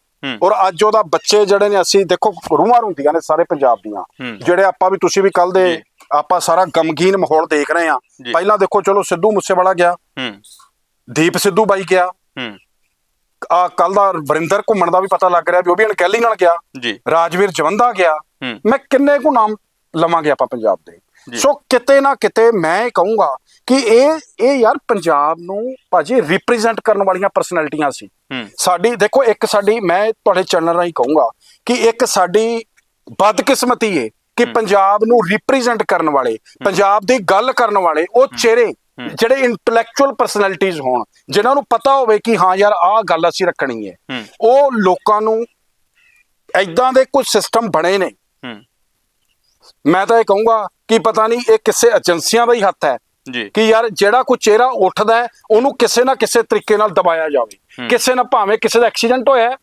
ਔਰ ਅੱਜ ਉਹਦਾ ਬੱਚੇ ਜਿਹੜੇ ਨੇ ਅਸੀਂ ਦੇਖੋ ਰੂਹਾਂ ਹੁੰਦੀਆਂ ਨੇ ਸਾਰੇ ਪੰਜਾਬ ਦੀਆਂ। ਜਿਹੜੇ ਆਪਾਂ ਵੀ ਤੁਸੀਂ ਵੀ ਕੱਲ ਦੇ। ਆਪਾਂ ਸਾਰਾ ਗਮਗੀਨ ਮਾਹੌਲ ਦੇਖ ਰਹੇ ਆ। ਪਹਿਲਾਂ ਦੇਖੋ ਚਲੋ ਸਿੱਧੂ ਮੂਸੇਵਾਲਾ ਗਿਆ ਦੀਪ ਸਿੱਧੂ ਬਾਈ ਗਿਆ ਆ ਕੱਲ ਦਾ ਵਰਿੰਦਰ ਘੁੰਮਣ ਦਾ ਵੀ ਪਤਾ ਲੱਗ ਰਿਹਾ ਵੀ ਉਹ ਵੀ ਅਣਕੈਲੀ ਨਾਲ ਗਿਆ ਜੀ ਰਾਜਵੀਰ ਜਵੰਦਾ ਗਿਆ। ਮੈਂ ਕਿੰਨੇ ਕੁ ਨਾਮ ਲਵਾਂਗੇ ਆਪਾਂ ਪੰਜਾਬ ਦੇ। ਸੋ ਕਿਤੇ ਨਾ ਕਿਤੇ ਮੈਂ ਇਹ ਕਹੂੰਗਾ ਕਿ ਇਹ ਇਹ ਯਾਰ ਪੰਜਾਬ ਨੂੰ ਭਾਜੀ ਰਿਪਰੈਜ਼ੈਂਟ ਕਰਨ ਵਾਲੀਆਂ ਪਰਸਨੈਲਿਟੀਆਂ ਸੀ। ਸਾਡੀ ਦੇਖੋ ਇੱਕ ਸਾਡੀ ਮੈਂ ਤੁਹਾਡੇ ਚੈਨਲ ਰਾਹੀਂ ਕਹੂੰਗਾ ਕਿ ਇੱਕ ਸਾਡੀ ਬਦਕਿਸਮਤੀ ਏ ਕਿ ਪੰਜਾਬ ਨੂੰ ਰਿਪਰੈਜ਼ੈਂਟ ਕਰਨ ਵਾਲੇ ਪੰਜਾਬ ਦੀ ਗੱਲ ਕਰਨ ਵਾਲੇ ਉਹ ਚਿਹਰੇ ਜਿਹੜੇ ਇੰਟੈਲੈਕਚੁਅਲ ਪਰਸਨੈਲਿਟੀਆਂ ਹੋਣ ਜਿਨ੍ਹਾਂ ਨੂੰ ਪਤਾ ਹੋਵੇ ਕਿ ਹਾਂ ਯਾਰ ਆਹ ਗੱਲ ਅਸੀਂ ਰੱਖਣੀ ਹੂੰ। ਉਹ ਲੋਕਾਂ ਨੂੰ ਐਦਾਂ ਦੇ ਕੁਝ ਸਿਸਟਮ ਬਣੇ ਨੇ ਹੂੰ। ਮੈਂ ਤਾਂ ਇਹ ਕਹੂੰਗਾ ਕਿ ਪਤਾ ਨਹੀਂ ਇਹ ਕਿਸੇ ਏਜੰਸੀਆਂ ਦਾ ਹੀ ਹੱਥ ਹੈ ਜੀ। ਕਿ ਯਾਰ ਜਿਹੜਾ ਕੋਈ ਚਿਹਰਾ ਉੱਠਦਾ ਹੈ ਉਹਨੂੰ ਕਿਸੇ ਨਾ ਕਿਸੇ ਤਰੀਕੇ ਨਾਲ ਦਬਾਇਆ ਜਾਵੇ। ਕਿਸੇ ਨਾਲ ਭਾਵੇਂ ਕਿਸੇ ਦਾ ਐਕਸੀਡੈਂਟ ਹੋਇਆ ਹੈ,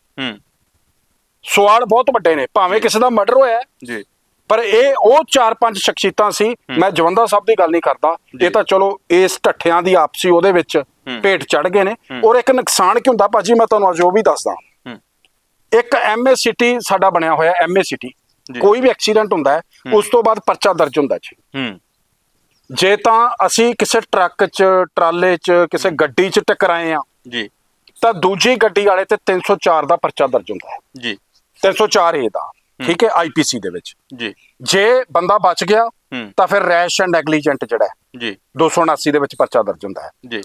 ਸਵਾਲ ਬਹੁਤ ਵੱਡੇ ਨੇ ਭਾਵੇਂ ਕਿਸੇ ਦਾ ਮਰਡਰ ਹੋਇਆ ਜੀ। ਪਰ ਇਹ ਉਹ ਚਾਰ ਪੰਜ ਸ਼ਖਸੀਅਤਾਂ ਸੀ ਮੈਂ ਜਵੰਦਾ ਸਾਹਿਬ ਦੀ ਗੱਲ ਨਹੀਂ ਕਰਦਾ। ਇਹ ਤਾਂ ਚਲੋ ਇਸ ਢੱਠਿਆਂ ਦੀ ਆਪਸੀ ਉਹਦੇ ਵਿੱਚ ਭੇਟ ਚੜ ਗਏ ਨੇ। ਔਰ ਇੱਕ ਨੁਕਸਾਨ ਕੀ ਹੁੰਦਾ ਭਾਜੀ ਮੈਂ ਤੁਹਾਨੂੰ ਅੱਜ ਉਹ ਵੀ ਦੱਸਦਾ। ਇੱਕ ਐਮਏ ਸਿਟੀ ਸਾਡਾ ਬਣਿਆ ਹੋਇਆ ਐਮਏ ਸਿਟੀ। ਕੋਈ ਵੀ ਐਕਸੀਡੈਂਟ ਹੁੰਦਾ ਹੈ ਉਸ ਤੋਂ ਬਾਅਦ ਪਰਚਾ ਦਰਜ ਹੁੰਦਾ ਜੀ। ਹੂੰ। ਜੇ ਤਾਂ ਅਸੀਂ ਕਿਸੇ ਟਰੱਕ 'ਚ ਟਰਾਲੇ 'ਚ ਕਿਸੇ ਗੱਡੀ 'ਚ ਟਕਰਾਏ ਆ ਜੀ। ਤਾਂ ਦੂਜੀ ਗੱਡੀ ਵਾਲੇ ਤੇ 304 ਦਾ ਪਰਚਾ ਦਰਜ ਹੁੰਦਾ ਹੈ। ਜੀ। 304 ਏ ਦਾ ਠੀਕ ਹੈ ਆਈਪੀਸੀ ਦੇ ਵਿੱਚ। ਜੀ। ਜੇ ਬੰਦਾ ਬਚ ਗਿਆ ਤਾਂ ਫਿਰ ਰੈਸ਼ ਐਂਡ ਨੈਗਲੀਜੈਂਟ ਜਿਹੜਾ ਹੈ ਜੀ। 279 ਦੇ ਵਿੱਚ ਪਰਚਾ ਦਰਜ ਹੁੰਦਾ ਹੈ। ਜੀ।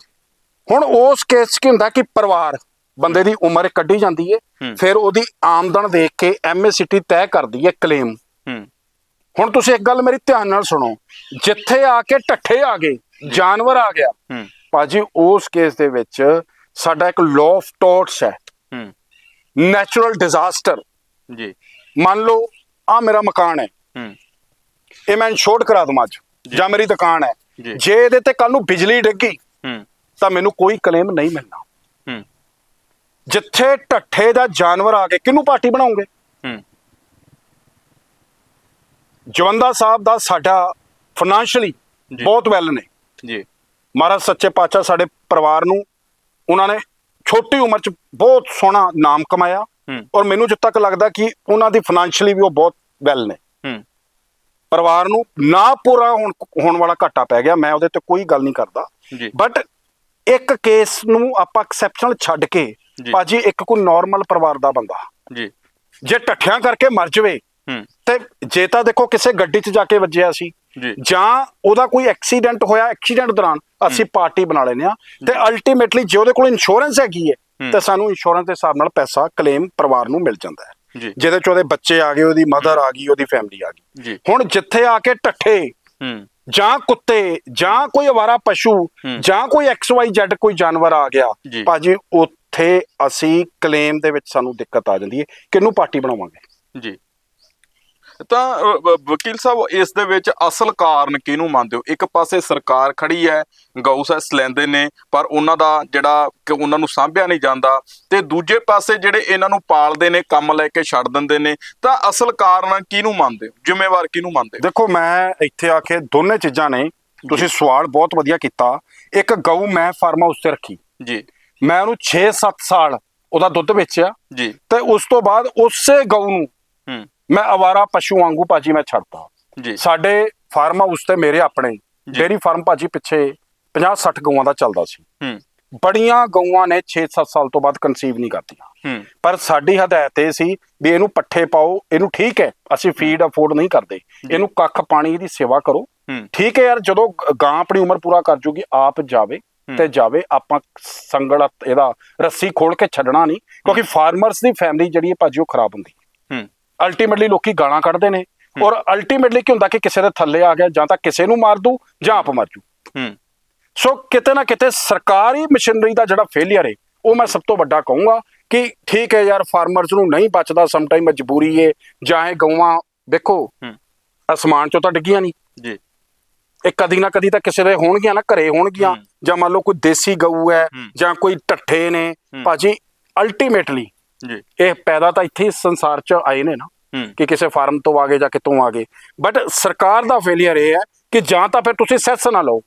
ਹੁਣ ਉਸ ਕੇਸ ਕੀ ਹੁੰਦਾ ਕਿ ਪਰਿਵਾਰ ਬੰਦੇ ਦੀ ਉਮਰ ਕੱਢੀ ਜਾਂਦੀ ਹੈ। ਫਿਰ ਉਹਦੀ ਆਮਦਨ ਦੇਖ ਕੇ ਐਮਏ ਸਿਟੀ ਤੈਅ ਕਰਦੀ ਹੈ। ਕਲੇਮ ਹੁਣ ਤੁਸੀਂ ਇੱਕ ਗੱਲ ਮੇਰੀ ਧਿਆਨ ਨਾਲ ਸੁਣੋ ਜਿੱਥੇ ਆ ਕੇ ਟੱਠੇ ਆ ਗਏ ਜਾਨਵਰ ਆ ਗਿਆ ਭਾਜੀ ਉਸ ਕੇਸ ਦੇ ਵਿੱਚ ਸਾਡਾ ਇੱਕ ਲਾਅ ਆਫ ਟੋਰਟਸ ਹੈ। ਹੂੰ। ਨੈਚੁਰਲ ਡਿਜ਼ਾਸਟਰ ਜੀ। ਮੰਨ ਲਓ ਆ ਮੇਰਾ ਮਕਾਨ ਹੈ। ਹੂੰ। ਇਹ ਮੈਂ ਇੰਸ਼ੋਰਡ ਕਰਾ ਦਵਾਂ ਅੱਜ ਜਾਂ। ਮੇਰੀ ਦੁਕਾਨ ਹੈ। ਜੀ। ਇਹਦੇ ਤੇ ਕੱਲ ਨੂੰ ਬਿਜਲੀ ਡਿੱਗੀ ਹੂੰ। ਤਾਂ ਮੈਨੂੰ ਕੋਈ ਕਲੇਮ ਨਹੀਂ ਮਿਲਣਾ। ਜਿੱਥੇ ਢੱਠੇ ਦਾ ਜਾਨਵਰ ਆ ਕੇ ਕਿਹਨੂੰ ਪਾਰਟੀ ਬਣਾਉਂਗੇ? ਹੂੰ। ਜਵੰਦਾ ਸਾਹਿਬ ਦਾ ਸਾਡਾ ਫਾਈਨੈਂਸ਼ੀਅਲੀ। ਬਹੁਤ ਵੈਲ ਨੇ। ਜੀ। ਮਹਾਰਾਜ ਸੱਚੇ ਪਾਤਸ਼ਾਹ ਸਾਡੇ ਪਰਿਵਾਰ ਨੂੰ ਉਹਨਾਂ ਨੇ ਛੋਟੀ ਉਮਰ 'ਚ ਬਹੁਤ ਸੋਹਣਾ ਨਾਮ ਕਮਾਇਆ ਔਰ ਮੈਨੂੰ ਜਿੱਥੇ ਤੱਕ ਲੱਗਦਾ ਕਿ ਉਹਨਾਂ ਦੀ ਫਾਈਨੈਂਸ਼ੀਅਲੀ ਵੀ ਉਹ ਬਹੁਤ ਵੈਲ ਨੇ। ਹੂੰ। ਪਰਿਵਾਰ ਨੂੰ ਨਾ ਪੂਰਾ ਹੋਣ ਹੋਣ ਵਾਲਾ ਘਾਟਾ ਪੈ ਗਿਆ ਮੈਂ ਉਹਦੇ ਤੇ ਕੋਈ ਗੱਲ ਨਹੀਂ ਕਰਦਾ। ਜੀ। ਬਟ ਇੱਕ ਕੇਸ ਨੂੰ ਆਪਾਂ ਐਕਸੈਪਸ਼ਨਲ ਛੱਡ ਕੇ। ਭਾਜੀ ਇੱਕ ਕੋਈ ਨਾਰਮਲ ਪਰਿਵਾਰ ਦਾ ਬੰਦਾ। ਜੀ। ਜੇ ਟੱਠਿਆਂ ਕਰਕੇ ਮਰ ਜਵੇ ਹੂੰ। ਤੇ ਜੇ ਤਾਂ ਦੇਖੋ ਕਿਸੇ ਗੱਡੀ 'ਚ ਜਾ ਕੇ ਵੱਜਿਆ ਸੀ ਜੀ। ਉਹਦਾ ਕੋਈ ਐਕਸੀਡੈਂਟ ਹੋਇਆ ਐਕਸੀਡੈਂਟ ਦੌਰਾਨ ਅਸੀਂ ਪਾਰਟੀ ਬਣਾ ਲੈਨੇ ਆ ਤੇ ਅਲਟੀਮੇਟਲੀ ਜੇ ਉਹਦੇ ਕੋਲ ਇੰਸ਼ੋਰੈਂਸ ਹੈਗੀ ਹੈ। ਤੇ ਸਾਨੂੰ ਇੰਸ਼ੋਰੈਂਸ ਦੇ ਹਿਸਾਬ ਨਾਲ ਪੈਸਾ ਕਲੇਮ ਪਰਿਵਾਰ ਨੂੰ ਮਿਲ ਜਾਂਦਾ ਹੈ। ਜਿਹਦੇ 'ਚ ਉਹਦੇ ਬੱਚੇ ਆ ਗਏ ਉਹਦੀ ਮਦਰ ਆ ਗਈ ਉਹਦੀ ਫੈਮਿਲੀ ਆ ਗਈ। ਹੁਣ ਜਿੱਥੇ ਆ ਕੇ ਟੱਠੇ ਜਾਂ ਕੁੱਤੇ ਜਾਂ ਕੋਈ ਅਵਾਰਾ ਪਸ਼ੂ। ਜਾਂ ਕੋਈ ਐਕਸ ਵਾਈ ਜ਼ੈਡ ਕੋਈ ਜਾਨਵਰ ਆ ਗਿਆ। ਭਾਜੀ ਉੱਥੇ ਅਸੀਂ ਕਲੇਮ ਦੇ ਵਿੱਚ ਸਾਨੂੰ ਦਿੱਕਤ ਆ ਜਾਂਦੀ ਹੈ ਕਿਹਨੂੰ ਪਾਰਟੀ ਬਣਾਵਾਂਗੇ। ਜੀ। ਤਾਂ ਵਕੀਲ ਸਾਹਿਬ ਇਸ ਦੇ ਵਿੱਚ ਅਸਲ ਕਾਰਨ ਕਿਹਨੂੰ ਮੰਨਦੇ ਹੋ? ਇੱਕ ਪਾਸੇ ਸਰਕਾਰ ਖੜੀ ਹੈ ਗਊ ਸੈਸ ਲੈਂਦੇ ਨੇ ਪਰ ਉਹਨਾਂ ਦਾ ਜਿਹੜਾ ਕਿ ਉਹਨਾਂ ਨੂੰ ਸਾਂਭਿਆ ਨਹੀਂ ਜਾਂਦਾ ਤੇ ਦੂਜੇ ਪਾਸੇ ਜਿਹੜੇ ਇਹਨਾਂ ਨੂੰ ਪਾਲਦੇ ਨੇ ਕੰਮ ਲੈ ਕੇ ਛੱਡ ਦਿੰਦੇ ਨੇ ਤਾਂ ਅਸਲ ਕਾਰਨ ਕਿਹਨੂੰ ਮੰਨਦੇ ਹੋ? ਜ਼ਿੰਮੇਵਾਰ ਕਿਹਨੂੰ ਮੰਨਦੇ ਹੋ? ਦੇਖੋ ਮੈਂ ਇੱਥੇ ਆ ਕੇ ਦੋਨੇ ਚੀਜ਼ਾਂ ਨੇ ਤੁਸੀਂ ਸਵਾਲ ਬਹੁਤ ਵਧੀਆ ਕੀਤਾ। ਇੱਕ ਗਊ ਮੈਂ ਫਾਰਮ ਹਾਊਸ ਤੇ ਰੱਖੀ। ਜੀ। ਮੈਂ ਉਹਨੂੰ 6-7 ਸਾਲ ਉਹਦਾ ਦੁੱਧ ਵੇਚਿਆ ਜੀ। ਤੇ ਉਸ ਤੋਂ ਬਾਅਦ ਉਸੇ ਗਊ ਨੂੰ ਹੂੰ। ਮੈਂ ਅਵਾਰਾ ਪਸ਼ੂ ਵਾਂਗੂ ਭਾਜੀ ਮੈਂ ਛੱਡਤਾ। ਜੀ। ਸਾਡੇ ਫਾਰਮ ਹਾਊਸ ਤੇ ਮੇਰੇ ਆਪਣੇ ਡੇਰੀ ਫਾਰਮ ਭਾਜੀ ਪਿੱਛੇ 50-60 ਗਊਆਂ ਦਾ ਚੱਲਦਾ ਸੀ। ਹੂੰ। ਬੜੀਆਂ ਗਊਆਂ ਨੇ 6-7 ਸਾਲ ਤੋਂ ਬਾਅਦ ਕਨਸੀਵ ਨਹੀਂ ਕਰਦੀਆਂ। ਹੂੰ। ਪਰ ਸਾਡੀ ਹਦਾਇਤ ਇਹ ਸੀ ਵੀ ਇਹਨੂੰ ਪੱਠੇ ਪਾਓ ਇਹਨੂੰ ਠੀਕ ਹੈ ਅਸੀਂ ਫੀਡ ਅਫੋਰਡ ਨਹੀਂ ਕਰਦੇ। ਇਹਨੂੰ ਕੱਖ ਪਾਣੀ ਦੀ ਸੇਵਾ ਕਰੋ। ਠੀਕ ਹੈ ਯਾਰ ਜਦੋਂ ਗਾਂ ਆਪਣੀ ਉਮਰ ਪੂਰਾ ਕਰ ਜੂਗੀ ਆਪ ਜਾਵੇ। ਤੇ ਜਾਵੇ ਆਪਾਂ ਸੰਗਲ ਇਹਦਾ ਰੱਸੀ ਖੋਲ ਕੇ ਛੱਡਣਾ ਨਹੀਂ ਕਿਉਂਕਿ ਫਾਰਮਰਸ ਦੀ ਫੈਮਿਲੀ ਜਿਹੜੀ ਹੈ ਭਾਜੀ ਉਹ ਖਰਾਬ ਹੁੰਦੀ। ਹੂੰ। ਅਲਟੀਮੇਟਲੀ ਲੋਕੀ ਗਾਲਾਂ ਕੱਢਦੇ ਨੇ। ਔਰ ਅਲਟੀਮੇਟਲੀ ਕੀ ਹੁੰਦਾ ਕਿ ਕਿਸੇ ਦੇ ਥੱਲੇ ਆ ਗਿਆ ਜਾਂ ਤਾਂ ਕਿਸੇ ਨੂੰ ਮਾਰ ਦੂ ਜਾਂ ਆਪ ਮਰ ਜੂ। ਹੂੰ। ਸੋ ਕਿਤੇ ਨਾ ਕਿਤੇ ਸਰਕਾਰੀ ਮਸ਼ੀਨਰੀ ਦਾ ਜਿਹੜਾ ਫੇਲਿਅਰ ਹੈ ਉਹ ਮੈਂ ਸਭ ਤੋਂ ਵੱਡਾ ਕਹੂੰਗਾ ਕਿ ਠੀਕ ਹੈ ਯਾਰ ਫਾਰਮਰਸ ਨੂੰ ਨਹੀਂ ਬਚਦਾ ਸਮ ਟਾਈਮ ਮਜਬੂਰੀ ਹੈ ਜਾਂ ਇਹ ਗਊਆਂ ਦੇਖੋ ਅਸਮਾਨ ਚੋਂ ਤਾਂ ਡਿੱਗੀਆਂ ਨਹੀਂ। ਜੀ। ਇਹ ਕਦੀ ਨਾ ਕਦੀ ਤਾਂ ਕਿਸੇ ਦੇ ਹੋਣਗੀਆਂ ਨਾ ਘਰੇ ਹੋਣਗੀਆਂ। ਜਾਂ ਮੰਨ ਲਓ ਕੋਈ ਦੇਸੀ ਗਊ ਹੈ। ਜਾਂ ਕੋਈ ਟੱਠੇ ਨੇ। ਭਾਜੀ ਅਲਟੀਮੇਟਲੀ ਜੀ। ਇਹ ਪੈਦਾ ਤਾਂ ਇੱਥੇ ਸੰਸਾਰ 'ਚ ਆਏ ਨੇ ਨਾ ਕਿ ਕਿਸੇ ਫਾਰਮ ਤੋਂ ਆ ਗਏ ਜਾਂ ਕਿਤੋਂ ਆ ਗਏ। ਬਟ ਸਰਕਾਰ ਦਾ ਫੇਲਿਅਰ ਇਹ ਹੈ ਕਿ ਜਾਂ ਤਾਂ ਫਿਰ ਤੁਸੀਂ ਸੈਸ ਨਾ ਲਓ।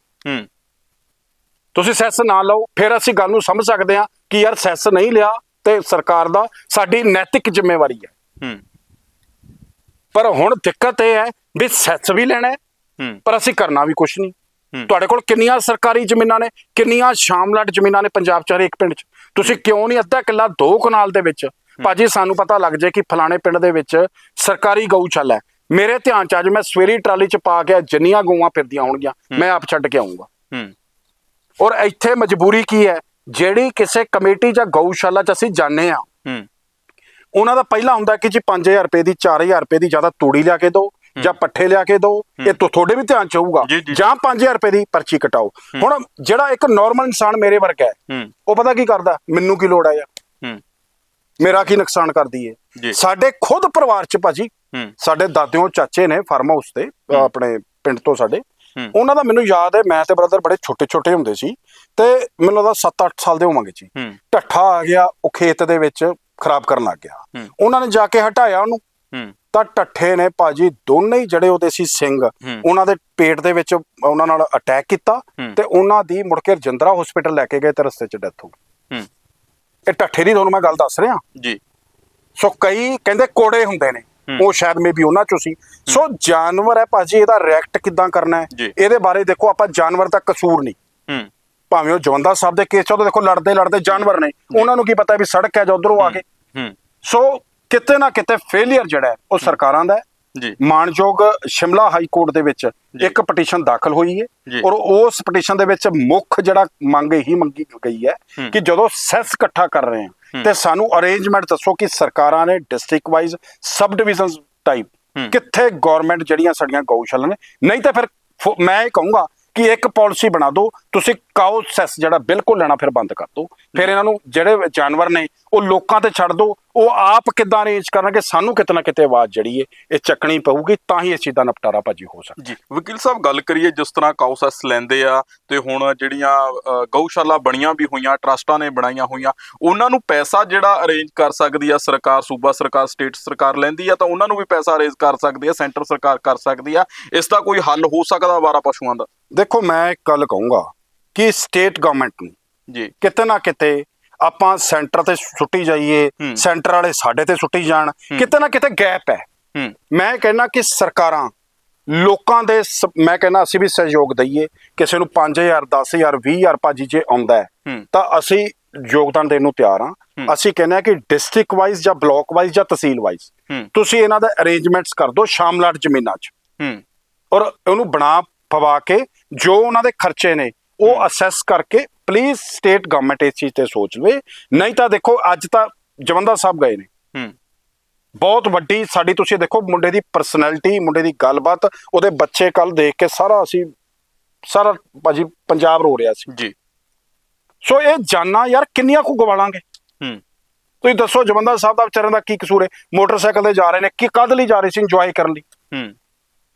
ਤੁਸੀਂ ਸੈਸ ਨਾ ਲਓ ਫਿਰ ਅਸੀਂ ਗੱਲ ਨੂੰ ਸਮਝ ਸਕਦੇ ਹਾਂ ਕਿ ਯਾਰ ਸੈਸ ਨਹੀਂ ਲਿਆ ਤੇ ਸਰਕਾਰ ਦਾ ਸਾਡੀ ਨੈਤਿਕ ਜ਼ਿੰਮੇਵਾਰੀ ਹੈ। ਪਰ ਹੁਣ ਦਿੱਕਤ ਇਹ ਹੈ ਵੀ ਸੈਸ ਵੀ ਲੈਣਾ ਹੂੰ ਪਰ ਅਸੀਂ ਕਰਨਾ ਵੀ ਕੁਝ ਨਹੀਂ। ਤੁਹਾਡੇ ਕੋਲ ਕਿੰਨੀਆਂ ਸਰਕਾਰੀ ਜ਼ਮੀਨਾਂ ਨੇ ਕਿੰਨੀਆਂ ਸ਼ਾਮਲਾਟ ਜ਼ਮੀਨਾਂ ਨੇ ਪੰਜਾਬ ਚ ਹਰੇਕ ਪਿੰਡ ਚ? ਤੁਸੀਂ ਕਿਉਂ ਨਹੀਂ ਅੱਧਾ ਕਿੱਲਾ ਦੋ ਕਨਾਲ ਦੇ ਵਿੱਚ? ਭਾਜੀ ਸਾਨੂੰ ਪਤਾ ਲੱਗ ਜਾਏ ਕਿ ਫਲਾਣੇ ਪਿੰਡ ਦੇ ਵਿੱਚ ਸਰਕਾਰੀ ਗਊਸ਼ਾਲਾ ਹੈ। ਮੇਰੇ ਧਿਆਨ ਚ ਅੱਜ ਮੈਂ ਸਵੇਰੀ ਟਰਾਲੀ ਚ ਪਾ ਕੇ ਜਿੰਨੀਆਂ ਗਊਆਂ ਫਿਰਦੀਆਂ ਹੋਣਗੀਆਂ ਮੈਂ ਆਪ ਛੱਡ ਕੇ ਆਉਂਗਾ ਔਰ ਇੱਥੇ ਮਜਬੂਰੀ ਕੀ ਹੈ? ਜਿਹੜੀ ਕਿਸੇ ਕਮੇਟੀ ਜਾਂ ਗਊਸ਼ਾਲਾ ਚ ਅਸੀਂ ਜਾਣੇ ਆ ਹੂੰ। ਉਹਨਾਂ ਦਾ ਪਹਿਲਾ ਹੁੰਦਾ ਕਿ ਜੀ 5000 ਰੁਪਏ ਦੀ 4000 ਰੁਪਏ ਦੀ ਜ਼ਿਆਦਾ ਤੂੜੀ ਲਿਆ ਕੇ ਦਿਓ ਜਾਂ ਪੱਠੇ ਲਿਆ ਕੇ ਦਿਓ ਇਹ ਤੋਂ ਤੁਹਾਡੇ ਵੀ ਧਿਆਨ ਚ ਹੋਊਗਾ। ਜੀ, ਜੀ। ਜਾਂ 5000 ਰੁਪਏ ਦੀ ਪਰਚੀ ਕਟਾਓ। ਹੁਣ ਜਿਹੜਾ ਇੱਕ ਨਾਰਮਲ ਇਨਸਾਨ ਮੇਰੇ ਵਰਗਾ ਹੈ ਉਹ ਪਤਾ ਕੀ ਕਰਦਾ? ਮੈਨੂੰ ਕੀ ਲੋੜ ਆ ਯਾਰ? ਮੇਰਾ ਕੀ ਨੁਕਸਾਨ ਕਰਦੀ ਏ। ਸਾਡੇ ਖੁਦ ਪਰਿਵਾਰ ਚ ਭਾਜੀ ਸਾਡੇ ਦਾਦਿਓ ਚਾਚੇ ਨੇ ਫਾਰਮ ਹਾਊਸ ਤੇ ਆਪਣੇ ਪਿੰਡ ਤੋਂ ਸਾਡੇ। ਉਹਨਾਂ ਦਾ ਮੈਨੂੰ ਯਾਦ ਹੈ ਮੈਂ ਤੇ ਬ੍ਰਦਰ ਬੜੇ ਛੋਟੇ ਛੋਟੇ ਹੁੰਦੇ ਸੀ ਤੇ ਮੈਨੂੰ ਲੱਗਦਾ 7-8 ਸਾਲ ਦੇ ਹੋਵਾਂਗੇ ਜੀ। ਢੱਠਾ ਆ ਗਿਆ ਉਹ ਖੇਤ ਦੇ ਵਿੱਚ ਖਰਾਬ ਕਰਨ ਲੱਗ ਗਿਆ। ਉਹਨਾਂ ਨੇ ਜਾ ਕੇ ਹਟਾਇਆ ਉਹਨੂੰ। ਤਾਂ ਢੱਠੇ ਨੇ ਭਾਜੀ ਦੋਨੇ ਹੀ ਜਿਹੜੇ ਉਹਦੇ ਸੀ ਸਿੰਘ ਉਹਨਾਂ ਦੇ ਪੇਟ ਦੇ ਵਿੱਚ ਉਹਨਾਂ ਨਾਲ ਅਟੈਕ ਕੀਤਾ। ਤੇ ਉਹਨਾਂ ਦੀ ਮੁੜ ਕੇ ਰਜਿੰਦਰਾ ਹਸਪੀਟਲ ਲੈ ਕੇ ਗਏ ਤੇ ਰਸਤੇ 'ਚ ਡੈਥ ਹੋ ਗਈ। ਇਹ ਢੱਠੇ ਦੀ ਤੁਹਾਨੂੰ ਮੈਂ ਗੱਲ ਦੱਸ ਰਿਹਾ। ਜੀ। ਸੋ ਕਈ ਕਹਿੰਦੇ ਕੋੜੇ ਹੁੰਦੇ ਨੇ। ਉਹ ਸ਼ਾਇਦ ਮੇਬੀ ਉਹਨਾਂ ਚੋਂ ਸੀ। ਸੋ ਜਾਨਵਰ ਹੈ ਭਾਜੀ ਇਹਦਾ ਰਿਐਕਟ ਕਿੱਦਾਂ ਕਰਨਾ ਹੈ। ਇਹਦੇ ਬਾਰੇ ਦੇਖੋ ਆਪਾਂ ਜਾਨਵਰ ਦਾ ਕਸੂਰ ਨਹੀਂ। ਹੂੰ। ਭਾਵੇਂ ਉਹ ਜਵੰਦਾ ਸਾਹਿਬ ਦੇ ਕੇਸ ਚ ਦੇਖੋ ਲੜਦੇ ਲੜਦੇ ਜਾਨਵਰ ਨੇ। ਉਹਨਾਂ ਨੂੰ ਕੀ ਪਤਾ ਵੀ ਸੜਕ ਹੈ ਜਾਂ ਉਧਰੋਂ ਆ ਹੂੰ। ਸੋ ਕਿਤੇ ਨਾ ਕਿਤੇ ਫੇਲਿਅਰ ਜਿਹੜਾ ਹੈ ਉਹ ਸਰਕਾਰਾਂ ਦਾ ਹੈ ਜੀ ਮਾਨਯੋਗ ਸ਼ਿਮਲਾ ਹਾਈ ਕੋਰਟ ਦੇ ਵਿੱਚ ਇੱਕ ਪਟੀਸ਼ਨ ਦਾਖਲ ਹੋਈ ਹੈ। ਔਰ ਉਸ ਪਟੀਸ਼ਨ ਦੇ ਵਿੱਚ ਮੁੱਖ ਜਿਹੜਾ ਮੰਗ ਇਹੀ ਮੰਗੀ ਗਈ ਹੈ। ਕਿ ਜਦੋਂ ਸੈਸ ਇਕੱਠਾ ਕਰ ਰਹੇ ਹਾਂ ਤੇ ਸਾਨੂੰ ਅਰੇਂਜਮੈਂਟ ਦੱਸੋ ਕਿ ਸਰਕਾਰਾਂ ਨੇ district wise sub divisions type. ਕਿੱਥੇ ਗਵਰਨਮੈਂਟ ਜਿਹੜੀਆਂ ਸਾਡੀਆਂ ਗਊਸ਼ਾਲਾ ਨੇ ਨਹੀਂ ਤਾਂ ਫਿਰ ਮੈਂ ਇਹ ਕਹੂੰਗਾ ਕਿ ਇੱਕ ਪਾਲਿਸੀ ਬਣਾ ਦਿਓ, ਤੁਸੀਂ ਕਾਓ ਸੈਸ ਜਿਹੜਾ ਬਿਲਕੁਲ ਲੈਣਾ ਫਿਰ ਬੰਦ ਕਰ ਦਿਓ। ਫਿਰ ਇਹਨਾਂ ਨੂੰ ਜਿਹੜੇ ਜਾਨਵਰ ਨੇ, ਉਹ ਲੋਕਾਂ ਤੇ ਛੱਡ ਦਿਓ। ਉਹ ਆਪ ਕਿੱਦਾਂ ਅਰੇਂਜ ਕਰਨਗੇ, ਸਾਨੂੰ ਕਿਤੇ ਨਾ ਕਿਤੇ ਆਵਾਜ਼ ਜਿਹੜੀ ਹੈ ਇਹ ਚੱਕਣੀ ਪਊਗੀ, ਤਾਂ ਹੀ ਇਸ ਚੀਜ਼ ਦਾ ਨਿਪਟਾਰਾ ਭਾਜੀ ਹੋ ਸਕਦਾ। ਜੀ, ਵਕੀਲ ਸਾਹਿਬ ਗੱਲ ਕਰੀਏ, ਜਿਸ ਤਰ੍ਹਾਂ ਕਾਓ ਸੈਸ ਲੈਂਦੇ ਆ, ਤੇ ਹੁਣ ਜਿਹੜੀਆਂ ਗਊਸ਼ਾਲਾ ਬਣੀਆਂ ਵੀ ਹੋਈਆਂ, ਟਰਸਟਾਂ ਨੇ ਬਣਾਈਆਂ ਹੋਈਆਂ, ਉਹਨਾਂ ਨੂੰ ਪੈਸਾ ਜਿਹੜਾ ਅਰੇਂਜ ਕਰ ਸਕਦੀ ਆ ਸਰਕਾਰ, ਸੂਬਾ ਸਰਕਾਰ, ਸਟੇਟ ਸਰਕਾਰ ਲੈਂਦੀ ਆ, ਤਾਂ ਉਹਨਾਂ ਨੂੰ ਵੀ ਪੈਸਾ ਅਰੇਂਜ ਕਰ ਸਕਦੀ ਆ, ਸੈਂਟਰ ਸਰਕਾਰ ਕਰ ਸਕਦੀ ਆ। ਇਸ ਦਾ ਕੋਈ ਹੱਲ ਹੋ ਸਕਦਾ ਵਾਰਾ ਪਸ਼ੂਆਂ ਦਾ? ਦੇਖੋ ਮੈਂ ਇੱਕ ਗੱਲ ਕਹੂੰਗਾ ਕਿ ਸਟੇਟ ਗਵਰਨਮੈਂਟ ਨੂੰ ਜੀ। ਕਿਤੇ ਨਾ ਕਿਤੇ ਆਪਾਂ ਸੈਂਟਰ ਤੇ ਸੁੱਟੀ ਜਾਈਏ। ਸੈਂਟਰ ਵਾਲੇ ਸਾਡੇ ਤੇ ਸੁੱਟੀ ਜਾਣ ਕਿਤੇ ਨਾ ਕਿਤੇ ਗੈਪ ਹੈ। ਮੈਂ ਕਹਿੰਦਾ ਕਿ ਸਰਕਾਰਾਂ ਲੋਕਾਂ ਦੇ ਮੈਂ ਕਹਿੰਦਾ ਅਸੀਂ ਵੀ ਸਹਿਯੋਗ ਦਈਏ। ਕਿਸੇ ਨੂੰ 5000 10000 20000 ਭਾਜੀ ਜੇ ਆਉਂਦਾ ਤਾਂ ਅਸੀਂ ਯੋਗਦਾਨ ਦੇਣ ਨੂੰ ਤਿਆਰ ਹਾਂ। ਅਸੀਂ ਕਹਿੰਦੇ ਹਾਂ ਕਿ ਡਿਸਟ੍ਰਿਕਟ ਵਾਈਜ਼ ਜਾਂ ਬਲਾਕ ਵਾਈਜ਼ ਜਾਂ ਤਹਿਸੀਲ ਵਾਈਜ਼ ਤੁਸੀਂ ਇਹਨਾਂ ਦਾ ਅਰੇਂਜਮੈਂਟਸ ਕਰ ਦਿਓ ਸ਼ਾਮਲਾਟ ਜ਼ਮੀਨਾਂ 'ਚ। ਔਰ ਉਹਨੂੰ ਬਣਾ ਪਵਾ ਕੇ ਜੋ ਉਹਨਾਂ ਦੇ ਖਰਚੇ ਨੇ ਉਹ ਅਸੈਸ ਕਰਕੇ ਪਲੀਜ਼ ਸਟੇਟ ਗਵਰਨਮੈਂਟ ਇਸ ਚੀਜ਼ ਤੇ ਸੋਚ ਲਵੇ। ਨਹੀਂ ਤਾਂ ਦੇਖੋ ਅੱਜ ਤਾਂ ਜਵੰਦਾ ਸਾਹਿਬ ਗਏ ਨੇ। ਹੂੰ। ਬਹੁਤ ਵੱਡੀ ਸਾਡੀ ਤੁਸੀਂ ਦੇਖੋ ਮੁੰਡੇ ਦੀ ਪਰਸਨੈਲਿਟੀ ਮੁੰਡੇ ਦੀ ਗੱਲਬਾਤ ਉਹਦੇ ਬੱਚੇ ਕੱਲ ਦੇਖ ਕੇ ਸਾਰਾ ਅਸੀਂ ਸਾਰਾ ਭਾਜੀ ਪੰਜਾਬ ਰੋ ਰਿਹਾ ਸੀ। ਜੀ। ਸੋ ਇਹ ਜਾਨਾਂ ਯਾਰ ਕਿੰਨੀਆਂ ਕੁ ਗਵਾਲਾਂਗੇ? ਹੂੰ। ਤੁਸੀਂ ਦੱਸੋ ਜਵੰਦਾ ਸਾਹਿਬ ਦਾ ਵਿਚਾਰਿਆਂ ਦਾ ਕੀ ਕਸੂਰ ਹੈ? ਮੋਟਰਸਾਈਕਲ ਤੇ ਜਾ ਰਹੇ ਨੇ ਕਿ ਕਦ ਲਈ ਜਾ ਰਹੇ ਸੀ ਇੰਜੋਏ ਕਰਨ ਲਈ? ਹੂੰ।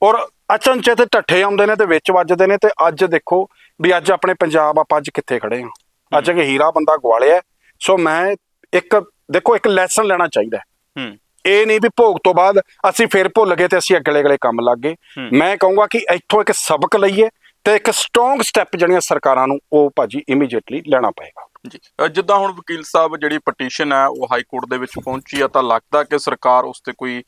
ਔਰ ਅਚਨਚੇਤ ਢੱਠੇ ਆਉਂਦੇ ਨੇ ਤੇ ਵਿੱਚ ਵੱਜਦੇ ਨੇ ਤੇ ਅੱਜ ਦੇਖੋ ਵੀ ਅੱਜ ਆਪਣੇ ਪੰਜਾਬ ਆਪਾਂ ਅੱਜ ਕਿੱਥੇ ਖੜੇ ਹਾਂ। ਅੱਜ ਇੱਕ ਹੀਰਾ ਬੰਦਾ ਗਵਾਲਿਆ। ਸੋ ਮੈਂ ਇੱਕ ਦੇਖੋ ਇੱਕ ਲੈਸਨ ਲੈਣਾ ਚਾਹੀਦਾ ਹੈ। ਇਹ ਨਹੀਂ ਵੀ ਭੋਗ ਤੋਂ ਬਾਅਦ ਅਸੀਂ ਫਿਰ ਭੁੱਲ ਗਏ ਤੇ ਅਸੀਂ ਅਗਲੇ ਅਗਲੇ ਕੰਮ ਲੱਗ ਗਏ। ਮੈਂ ਕਹੂੰਗਾ ਕਿ ਇੱਥੋਂ ਇੱਕ ਸਬਕ ਲਈਏ ਤੇ ਇੱਕ ਸਟਰੋਂਗ ਸਟੈਪ ਜਿਹੜੀਆਂ ਸਰਕਾਰਾਂ ਨੂੰ ਉਹ ਭਾਜੀ ਇਮੀਡੀਏਟਲੀ ਲੈਣਾ ਪਏਗਾ। ਜੀ। ਜਿੱਦਾਂ ਹੁਣ ਵਕੀਲ ਸਾਹਿਬ ਜਿਹੜੀ ਪਟੀਸ਼ਨ ਹੈ ਉਹ ਹਾਈ ਕੋਰਟ ਦੇ ਵਿੱਚ ਪਹੁੰਚੀ ਆ ਤਾਂ ਲੱਗਦਾ ਕਿ ਸਰਕਾਰ ਉਸ ਤੇ ਕੋਈ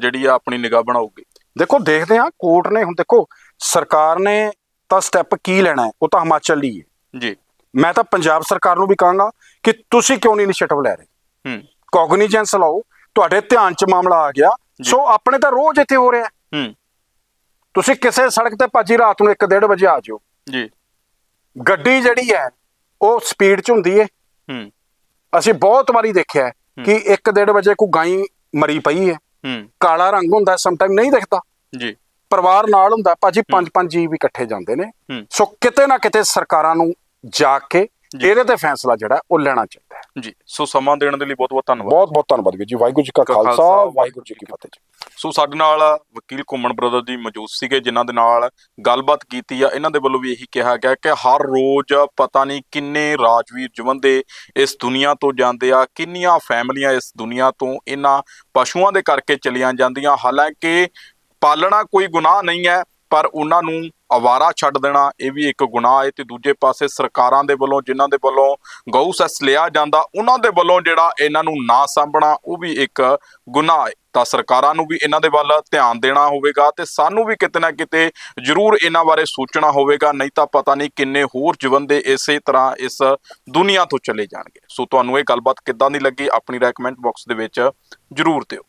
ਜਿਹੜੀ ਆ ਆਪਣੀ ਨਿਗਾਹ ਬਣਾਊਗੀ। ਦੇਖੋ ਦੇਖਦੇ ਹਾਂ ਕੋਰਟ ਨੇ ਹੁਣ ਦੇਖੋ ਸਰਕਾਰ ਨੇ ਤਾਂ ਸਟੈਪ ਕੀ ਲੈਣਾ ਹੈ? ਉਹ ਤਾਂ ਹਿਮਾਚਲ ਲਈ ਹੈ। ਜੀ। ਮੈਂ ਤਾਂ ਪੰਜਾਬ ਸਰਕਾਰ ਨੂੰ ਵੀ ਕਹਾਂਗਾ ਕਿ ਤੁਸੀਂ ਕਿਉਂ ਨਹੀਂ ਇਨੀਸ਼ੀਏਟਿਵ ਲੈ ਰਹੇ? ਹੂੰ। ਕੋਗਨੀਜੈਂਸ ਲਓ। ਤੁਹਾਡੇ ਧਿਆਨ 'ਚ ਮਾਮਲਾ ਆ ਗਿਆ। ਸੋ ਆਪਣੇ ਤਾਂ ਰੋਜ਼ ਇੱਥੇ ਹੋ ਰਿਹਾ ਹੈ। ਹੂੰ। ਤੁਸੀਂ ਕਿਸੇ ਸੜਕ ਤੇ ਭਾਜੀ ਰਾਤ ਨੂੰ 1:30 ਵਜੇ ਆ ਜਾਓ। ਜੀ। ਗੱਡੀ ਜਿਹੜੀ ਹੈ ਉਹ ਸਪੀਡ 'ਚ ਹੁੰਦੀ ਹੈ। ਹੂੰ। ਅਸੀਂ ਬਹੁਤ ਵਾਰੀ ਦੇਖਿਆ ਕਿ 1:30 ਵਜੇ ਕੋਈ ਗਾਈ ਮਰੀ ਪਈ ਹੈ। ਹੂੰ। ਕਾਲਾ ਰੰਗ ਹੁੰਦਾ ਸਮ ਟਾਈਮ ਨਹੀਂ ਦਿਖਦਾ। ਜੀ। ਪਰਿਵਾਰ ਨਾਲ ਹੁੰਦਾ ਭਾਜੀ ਪੰਜ ਪੰਜ ਜੀਵ ਵੀ ਇਕੱਠੇ ਜਾਂਦੇ ਨੇ। ਸੋ ਕਿਤੇ ਨਾ ਕਿਤੇ ਸਰਕਾਰਾਂ ਨੂੰ ਜਾ ਕੇ ਜੀ। ਇਹਦੇ ਤੇ ਫੈਸਲਾ ਜਿਹੜਾ ਉਹ ਲੈਣਾ ਚਾਹੀਦਾ। ਜੀ ਸੋ ਸਮਾਂ ਦੇਣ ਦੇ ਲਈ ਬਹੁਤ ਬਹੁਤ ਧੰਨਵਾਦ। ਬਹੁਤ ਬਹੁਤ ਧੰਨਵਾਦ ਵੀਰ ਜੀ ਵਾਹਿਗੁਰੂ ਜੀ ਕਾ ਖਾਲਸਾ, ਵਾਹਿਗੁਰੂ ਜੀ ਕੀ ਫਤਿਹ ਜੀ। ਸੋ ਸਾਡੇ ਨਾਲ ਵਕੀਲ ਘੁੰਮਣ ਬ੍ਰਦਰ ਜੀ ਮੌਜੂਦ ਸੀਗੇ ਜਿਨ੍ਹਾਂ ਦੇ ਨਾਲ ਗੱਲਬਾਤ ਕੀਤੀ ਆ। ਇਹਨਾਂ ਦੇ ਵੱਲੋਂ ਵੀ ਇਹੀ ਕਿਹਾ ਗਿਆ ਕਿ ਹਰ ਰੋਜ਼ ਪਤਾ ਨਹੀਂ ਕਿੰਨੇ ਰਾਜਵੀਰ ਜਵੰਦੇ ਇਸ ਦੁਨੀਆ ਤੋਂ ਜਾਂਦੇ ਆ ਕਿੰਨੀਆਂ ਫੈਮਲੀਆਂ ਇਸ ਦੁਨੀਆ ਤੋਂ ਇਹਨਾਂ ਪਸ਼ੂਆਂ ਦੇ ਕਰਕੇ ਚਲੀਆਂ ਜਾਂਦੀਆਂ। ਹਾਲਾਂਕਿ ਪਾਲਣਾ ਕੋਈ ਗੁਨਾਹ ਨਹੀਂ ਹੈ ਪਰ ਉਹਨਾਂ ਨੂੰ ਅਵਾਰਾ ਛੱਡ ਦੇਣਾ, ਇਹ ਵੀ ਇੱਕ ਗੁਨਾਹ ਹੈ। ਤੇ ਦੂਜੇ ਪਾਸੇ ਸਰਕਾਰਾਂ ਦੇ ਵੱਲੋਂ, ਜਿਨ੍ਹਾਂ ਦੇ ਵੱਲੋਂ ਗਊ ਸੈਸ ਲਿਆ ਜਾਂਦਾ, ਉਹਨਾਂ ਦੇ ਵੱਲੋਂ ਜਿਹੜਾ ਇਹਨਾਂ ਨੂੰ ਨਾ ਸਾਂਭਣਾ, ਉਹ ਵੀ ਇੱਕ ਗੁਨਾਹ ਹੈ। ਤਾਂ ਸਰਕਾਰਾਂ ਨੂੰ ਵੀ ਇਹਨਾਂ ਦੇ ਵੱਲ ਧਿਆਨ ਦੇਣਾ ਹੋਵੇਗਾ ਤੇ ਸਾਨੂੰ ਵੀ ਕਿਤੇ ਨਾ ਕਿਤੇ ਜ਼ਰੂਰ ਇਹਨਾਂ ਬਾਰੇ ਸੋਚਣਾ ਹੋਵੇਗਾ। ਨਹੀਂ ਤਾਂ ਪਤਾ ਨਹੀਂ ਕਿੰਨੇ ਹੋਰ ਜੀਵਨ ਦੇ ਇਸੇ ਤਰ੍ਹਾਂ ਇਸ ਦੁਨੀਆ ਤੋਂ ਚਲੇ ਜਾਣਗੇ। ਸੋ ਤੁਹਾਨੂੰ ਇਹ ਗੱਲਬਾਤ ਕਿੱਦਾਂ ਦੀ ਲੱਗੀ, ਆਪਣੀ ਰეკਮੈਂਡ ਬਾਕਸ ਦੇ ਵਿੱਚ ਜ਼ਰੂਰ ਦਿਓ।